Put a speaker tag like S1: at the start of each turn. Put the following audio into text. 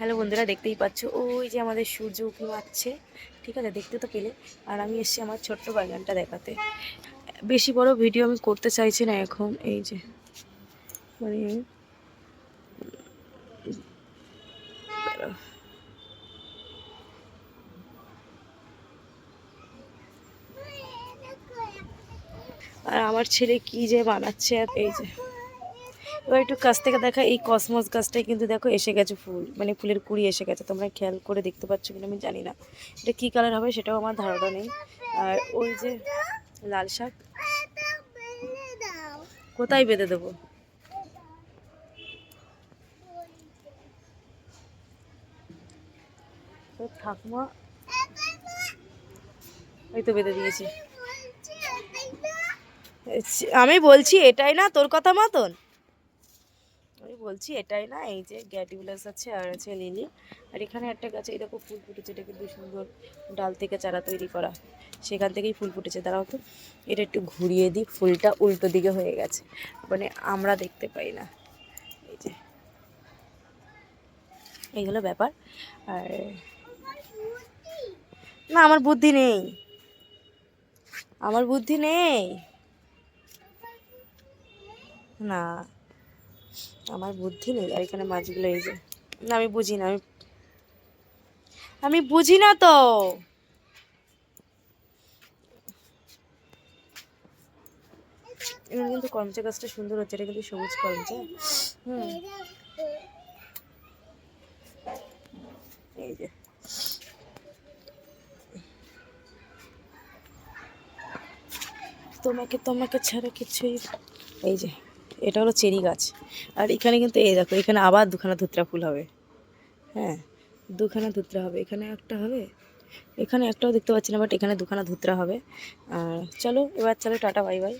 S1: Hello বন্ধুরা, দেখতেই পাচ্ছ? ওই যে আমাদের সূর্য উঁকি মারছে ঠিক আছে, দেখতে তো পেলে। আর আমি এসেছি আমার ছোট্ট বাগানটা দেখাতে। বেশি বড় ভিডিও আমি করতে চাইছি না এখন। এই যে মানে আর আমার ছেলে কি যে বানাচ্ছে এই যে। এবার একটু কাছ থেকে দেখা এই কসমস গাছটাই কিন্তু দেখো এসে গেছে ফুল। মানে ফুলের কুড়ি এসে গেছে তোমরা খেয়াল করে দেখতে পাচ্ছ কিনা আমি জানি না। এটা কী কালার হবে সেটাও আমার ধারণা নেই। আর ওই যে লাল শাক। কোথায় বেঁধে দেবো? ঠাকুমা এই তো বেঁধে দিয়েছি। আমি বলছি এটাই না তোর কথা মতন? বলছি এটাই না, এই যে গ্যাডিউলাস আছে আর আছে লিলি। আর এখানে একটা গাছে, এই দেখো ফুল ফুটেছে, এটা কিন্তু সুন্দর ডাল থেকে চারা তৈরি করা। সেখান থেকেই ফুল ফুটেছে। তারাও তো, এটা একটু ঘুরিয়ে দিই, ফুলটা উল্টো দিকে হয়ে গেছে। মানে আমরা দেখতে পাই না। এই যে এইগুলো ব্যাপার। আর না, আমার বুদ্ধি নেই। আমার বুদ্ধি নেই। না। আমার বুদ্ধি নেই, আর এখানে মাছগুলো এই যে, না, আমি বুঝি না, আমি আমি বুঝি না তো। এখানে কিন্তু করমচা গাছটা সুন্দর হচ্ছে, এটা কিন্তু সবুজ করমচা হুম। এই যে। তোমাকে তোমাকে ছাড়া কিছুই এই যে। এটা হলো চেরি গাছ। আর এখানে কিন্তু, এই দেখো, এখানে আবার দুখানা ধুতরা ফুল হবে। হ্যাঁ দুখানা ধুতরা হবে। এখানে একটা হবে, এখানে একটাও দেখতে পাচ্ছি না বাট এখানে দুখানা ধুতরা হবে। আর চলো, এবার চলো, টাটা, বাই বাই।